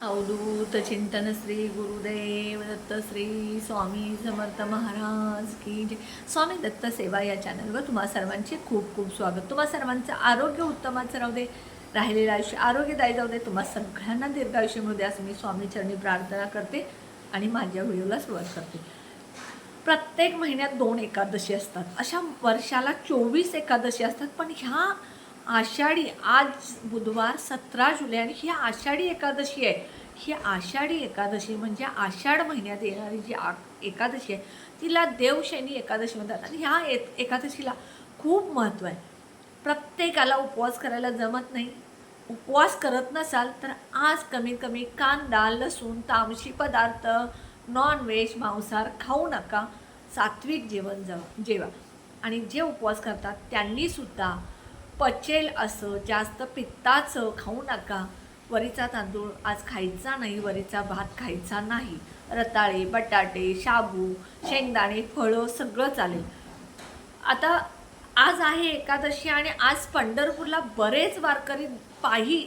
अवधूत चिंतन श्री गुरुदेव दत्त श्री स्वामी समर्थ महाराज की जय. स्वामी दत्त सेवा या चॅनलवर तुम्हा सर्वांचे खूप खूप स्वागत. तुम्हा सर्वांचं आरोग्य उत्तमाचं राहू दे राहिलेलं आयुष्य आरोग्यदायी जाऊ दे. तुम्हा सगळ्यांना दीर्घायुष्य मिळू दे असं मी स्वामी चरणी प्रार्थना करते आणि माझ्या व्हिडिओला सुरुवात करते. प्रत्येक महिन्यात दोन एकादशी असतात. अशा वर्षाला चोवीस एकादशी असतात. पण ह्या आषाढी आज बुधवार सतरा जुलै आणि ही आषाढी एकादशी आहे. ही आषाढी एकादशी म्हणजे आषाढ महिन्यात येणारी जी आ एकादशी आहे तिला देवशैनी एकादशी म्हणतात. आणि ह्या ए एकादशीला खूप महत्त्व आहे. प्रत्येकाला उपवास करायला जमत नाही. उपवास करत नसाल तर आज कमीत कमी कांदा लसूण तामशी पदार्थ नॉनव्हेज मांसाहार खाऊ नका. सात्विक जेवण जाव जेवा. आणि जे उपवास करतात त्यांनीसुद्धा पचेल असं जास्त पित्ताचं खाऊ नका. वरीचा तांदूळ आज खायचा नाही वरीचा भात खायचा नाही. रताळे बटाटे शाबू शेंगदाणे फळं सगळं चालेल. आता आज आहे एकादशी आणि आज पंढरपूरला बरेच वारकरी पायी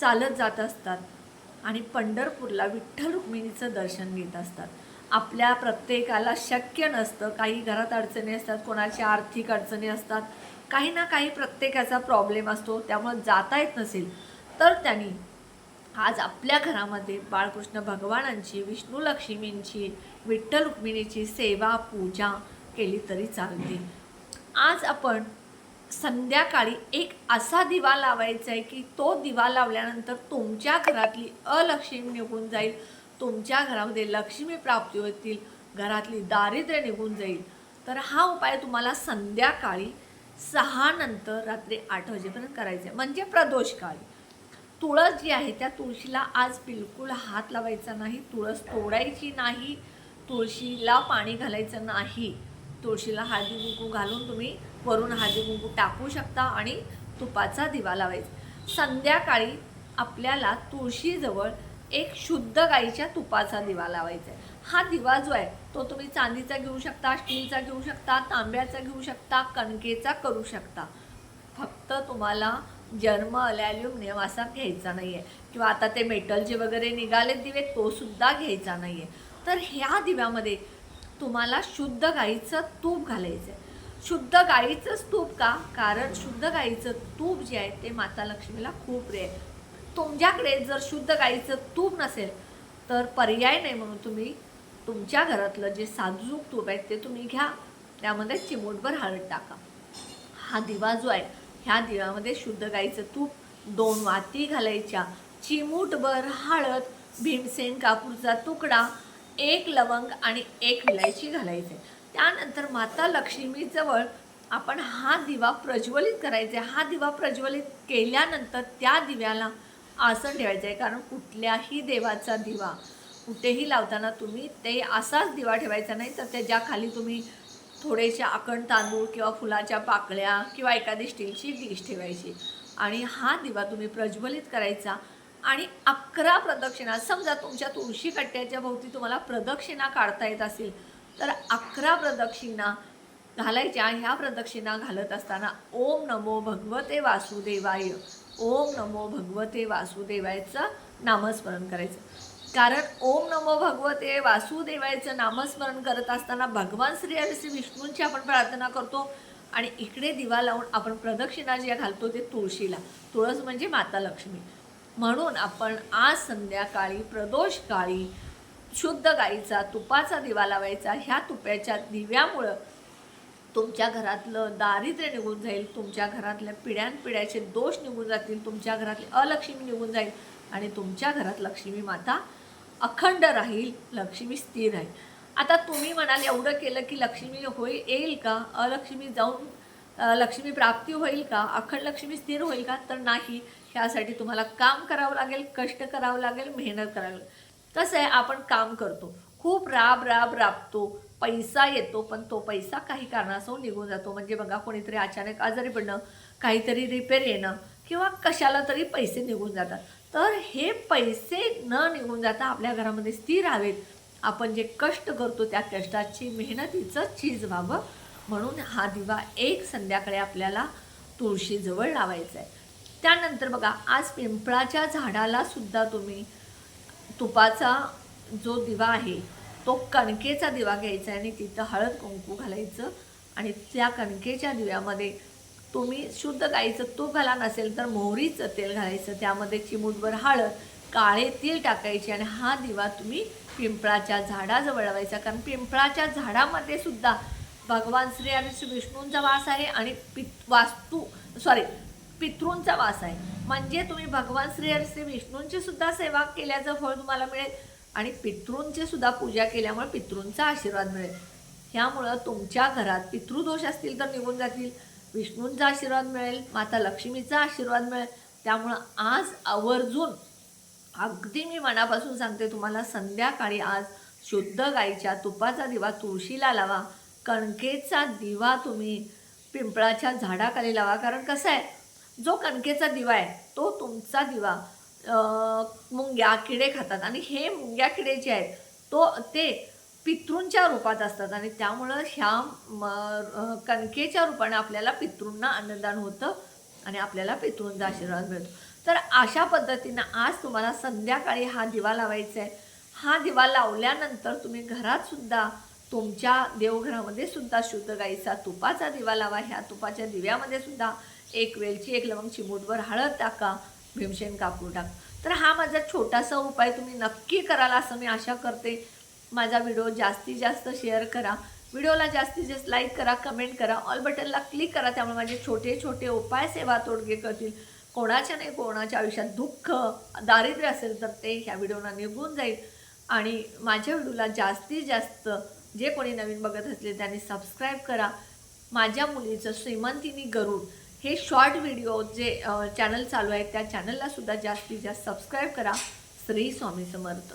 चालत जात असतात आणि पंढरपूरला विठ्ठल रुक्मिणीचं दर्शन घेत असतात. आपल्या प्रत्येकाला शक्य नसतं काही घरात अडचणी असतात कोणाच्या आर्थिक अडचणी असतात काही ना काही प्रत्येकाचा प्रॉब्लेम असतो त्यामुळं जाता येत नसेल तर त्यांनी आज आपल्या घरामध्ये बाळकृष्ण भगवानांची विष्णू लक्ष्मींची विठ्ठल रुक्मिणीची सेवा पूजा केली तरी चालते. आज आपण संध्याकाळी एक असा दिवा लावायचा आहे की तो दिवा लावल्यानंतर तुमच्या घरातली अलक्ष्मी निघून जाईल तुमच्या घरामध्ये लक्ष्मी प्राप्ती होतील घरातली दारिद्र्य निघून जाईल. तर हा उपाय तुम्हाला संध्याकाळी सहा नंतर रात्री आठ वाजेपर्यंत करायचे. म्हणजे प्रदोष काळ. तुळस जी आहे त्या तुळशीला आज बिलकुल हात लावायचा नाही तुळस तोडायची नाही तुळशीला पाणी घालायचं नाही. तुळशीला हळदी कुंकू घालून तुम्ही वरून हळदी कुंकू टाकू शकता आणि तुपाचा दिवा लावायचा. संध्याकाळी आपल्याला तुळशीजवळ एक शुद्ध गाईच्या तुपाचा दिवा लावायचा आहे. हा दिवा जो आहे तो तुम्ही चांदीचा घेऊ शकता स्टीलचा घेऊ शकता तांब्याचा घेऊ शकता कणकेचा करू शकता. फक्त तुम्हाला जन्म अलॅल्युमिनियम असा घ्यायचा नाही आहे किंवा आता ते मेटलचे वगैरे निघाले दिवे तो सुद्धा घ्यायचा नाही आहे तर ह्या दिव्यामध्ये तुम्हाला शुद्ध गाईचं तूप घालायचं आहे. शुद्ध गाईचंच तूप का? कारण शुद्ध गाईचं तूप जे आहे ते माता लक्ष्मीला खूप प्रिय आहे. तुमच्याकडे जर शुद्ध गाईचं तूप नसेल तर पर्याय नाही म्हणून तुम्ही तुमच्या घरातलं जे साजूक तूप आहे ते तुम्ही घ्या. त्यामध्ये चिमूटभर हळद टाका. हा दिवा जो आहे ह्या दिव्यामध्ये शुद्ध गाईचं तूप दोन वाती घालायच्या चिमूटभर हळद भीमसेन कापूरचा तुकडा एक लवंग आणि एक इलायची घालायचे. त्यानंतर माता लक्ष्मीजवळ आपण हा दिवा प्रज्वलित करायचा. आहे हा दिवा प्रज्वलित केल्यानंतर त्या दिव्याला आसन ठेवायचं आहे कारण कुठल्याही देवाचा दिवा कुठेही लावताना तुम्ही ते असाच दिवा ठेवायचा नाही तर त्याच्याखाली तुम्ही थोडेसे आकण तांदूळ किंवा फुलाच्या पाकळ्या किंवा एखादी स्टीलची डिश ठेवायची. आणि हा दिवा तुम्ही प्रज्वलित करायचा. आणि अकरा प्रदक्षिणा समजा तुमच्या तुळशी कट्ट्याच्या भोवती तुम्हाला प्रदक्षिणा काढता येत असेल तर अकरा प्रदक्षिणा घालायच्या. ह्या प्रदक्षिणा घालत असताना ओम नमो भगवते वासुदेवाय. ओम नमो भगवते वासुदेवायचं नामस्मरण करायचं. कारण ओम नमो भगवते वासुदेवायचं नामस्मरण करत असताना भगवान श्री हरी श्री विष्णूंची आपण प्रार्थना करतो आणि इकडे दिवा लावून आपण प्रदक्षिणा जे घालतो ते तुळशीला. तुळस म्हणजे माता लक्ष्मी. म्हणून आपण आज संध्याकाळी प्रदोष काळी शुद्ध गाईचा तुपाचा दिवा लावायचा. ह्या तुप्याच्या दिव्यामुळं तुमच्या घरातलं दारिद्र्य निघून जाईल तुमच्या घरातल्या पिढ्यानपिढ्याचे दोष निघून जातील तुमच्या घरातली अलक्ष्मी निघून जाईल आणि तुमच्या घरात लक्ष्मी माता अखंड राहील लक्ष्मी स्थिर राहील. आता तुम्ही म्हणाल एवढं केलं की लक्ष्मी होईल येईल का? अलक्ष्मी जाऊन लक्ष्मी प्राप्ती होईल का? अखंड लक्ष्मी स्थिर होईल का? तर नाही. ह्यासाठी तुम्हाला काम करावं लागेल कष्ट करावं लागेल मेहनत करावी लागेल. तसं आहे आपण काम करतो. खूप राब राब राबतो. पैसा येतो पण तो पैसा काही कारणास्तव निघून जातो. म्हणजे बघा कोणीतरी अचानक आजारी पडणं काहीतरी रिपेअर येणं किंवा कशाला तरी पैसे निघून जातात. तर हे पैसे न निघून जाता आपल्या घरामध्ये स्थिर हवेत. आपण जे कष्ट करतो त्या कष्टाची मेहनतीचं चीज व्हावं म्हणून हा दिवा एक संध्याकाळी आपल्याला तुळशीजवळ लावायचा आहे. त्यानंतर बघा आज पिंपळाच्या झाडाला सुद्धा तुम्ही तुपाचा जो दिवा आहे तो कणकेचा दिवा घ्यायचा आहे आणि तिथं हळद कुंकू घालायचं. आणि त्या कणकेच्या दिव्यामध्ये तुम्ही शुद्ध गाईचं तूप घाला नसेल तर मोहरीचं तेल घालायचं. त्यामध्ये चिमूटभर हळद काळे तीळ टाकायचे आणि हा दिवा तुम्ही पिंपळाच्या झाडाजवळ लावायचा. कारण पिंपळाच्या झाडामध्ये सुद्धा भगवान श्री आणि श्री विष्णूंचा वास आहे आणि पित वास्तू सॉरी पितृंचा वास आहे. म्हणजे तुम्ही भगवान श्री आणि श्री विष्णूंची सुद्धा सेवा केल्याचं फळ तुम्हाला मिळेल. आणि पितृंची सुद्धा पूजा केल्यामुळे पितृंचा आशीर्वाद मिळेल. ह्यामुळं तुमच्या घरात पितृदोष असतील तर निघून जातील. विष्णूंचा आशीर्वाद मिळेल माता लक्ष्मीचा आशीर्वाद मिळेल. त्यामुळं आज आवर्जून अगदी मी मनापासून सांगते तुम्हाला संध्याकाळी आज शुद्ध गाईच्या तुपाचा दिवा तुळशीला लावा. कणकेचा दिवा तुम्ही पिंपळाच्या झाडाखाली लावा. कारण कसं आहे? जो कणकेचा दिवा आहे तो तुमचा दिवा मुंग्या किडे खातात. आणि हे मुंग्या किडे जे आहेत तो ते पितृंच्या रूपात असतात. आणि त्यामुळं ह्या कणकेच्या रूपाने आपल्याला पितृंना अन्नदान होतं आणि आपल्याला पितृंचा आशीर्वाद मिळतो. तर अशा पद्धतीनं आज तुम्हाला संध्याकाळी हा दिवा लावायचा आहे हा दिवा लावल्यानंतर तुम्ही घरातसुद्धा तुमच्या देवघरामध्ये सुद्धा शुद्ध गाईचा तुपाचा दिवा लावा. ह्या तुपाच्या दिव्यामध्ये सुद्धा एक वेलची एक लवंग चिमूटभर हळद टाका. भीमशेन कापूर टाक. तर हा माझा छोटासा उपाय तुम्ही नक्की कराल असं मी आशा करते. माझा व्हिडिओ जास्तीत जास्त शेअर करा. व्हिडिओला जास्तीत जास्त लाईक करा कमेंट करा ऑल बटनला क्लिक करा त्यामुळे माझे छोटे छोटे उपाय सेवा तोडगे करतील. कोणाच्या नाही कोणाच्या आयुष्यात दुःख दारिद्र्य असेल तर ते ह्या व्हिडिओला निघून जाईल. आणि माझ्या व्हिडिओला जास्तीत जास्त जे कोणी नवीन बघत असले त्यांनी सबस्क्राईब करा. माझ्या मुलीचं श्रीमंतीनी गरुड. हे शॉर्ट व्हिडिओ जे चॅनल चालू आहे त्या चॅनलला सुद्धा जास्तीत जास्त सबस्क्राईब करा. श्री स्वामी समर्थ.